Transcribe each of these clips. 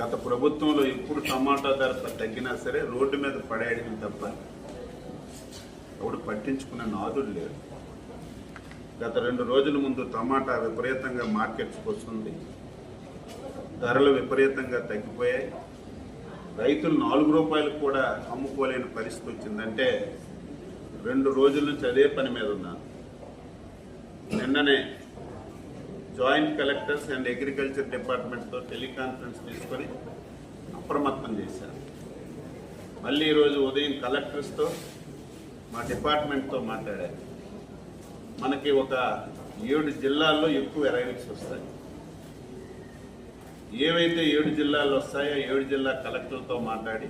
గత ప్రభుత్వంలో ఎప్పుడు టమాటా ధర తగ్గినా సరే రోడ్డు మీద పడేయడం తప్ప ఎవడు పట్టించుకునే నాదుడు లేడు. గత రెండు రోజుల ముందు టమాటా విపరీతంగా మార్కెట్స్కి వస్తుంది. ధరలు విపరీతంగా తగ్గిపోయాయి. రైతులు నాలుగు రూపాయలకు కూడా అమ్ముకోలేని పరిస్థితి వచ్చిందంటే రెండు రోజుల నుంచి అదే పని మీద ఉన్నాను నిన్ననే జాయింట్ కలెక్టర్స్ అండ్ అగ్రికల్చర్ డిపార్ట్మెంట్తో టెలికాన్ఫరెన్స్ తీసుకొని అప్రమత్తం చేశారు. మళ్ళీ ఈరోజు ఉదయం కలెక్టర్స్తో మా డిపార్ట్మెంట్తో మాట్లాడారు. మనకి ఒక ఏడు జిల్లాల్లో ఎక్కువ అరైవల్స్ వస్తాయి. ఏవైతే ఏడు జిల్లాలు వస్తాయో ఏడు జిల్లా కలెక్టర్లతో మాట్లాడి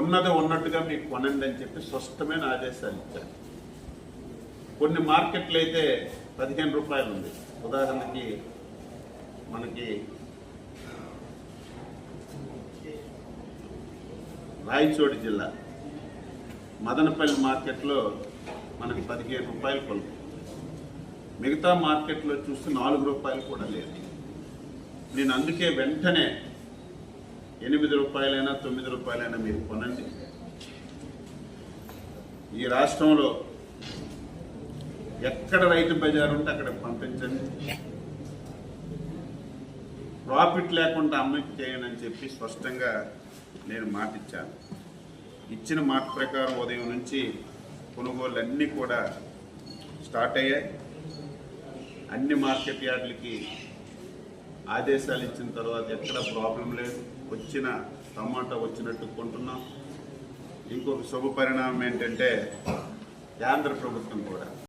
ఉన్నది ఉన్నట్టుగా మీకు కొనండి అని చెప్పి స్పష్టమైన ఆదేశాలు ఇచ్చారు. కొన్ని మార్కెట్లు అయితే పదిహేను రూపాయలు ఉంది ఉదాహరణకి మనకి రాయచోటి జిల్లా మదనపల్లి మార్కెట్లో మనకి పదిహేను రూపాయలు కొలుపు మిగతా మార్కెట్లో చూస్తే నాలుగు రూపాయలు కూడా లేదు. నేను అందుకే వెంటనే ఎనిమిది రూపాయలైనా తొమ్మిది రూపాయలైనా మీరు కొనండి. ఈ రాష్ట్రంలో ఎక్కడ రైతు బజార్ ఉంటే అక్కడ పంపించండి. ప్రాఫిట్ లేకుండా అమ్మకి చేయను అని చెప్పి స్పష్టంగా నేను మాట ఇచ్చాను ఇచ్చిన మాట ప్రకారం ఉదయం నుంచి కొనుగోలు అన్నీ కూడా స్టార్ట్ అయ్యాయి. అన్ని మార్కెట్ యార్డులకి ఆదేశాలు ఇచ్చిన తర్వాత ఎక్కడ ప్రాబ్లం లేదు. వచ్చిన టమాటా వచ్చినట్టు కొంటున్నాం. ఇంకొక శుభ పరిణామం ఏంటంటే కేంద్ర ప్రభుత్వం కూడా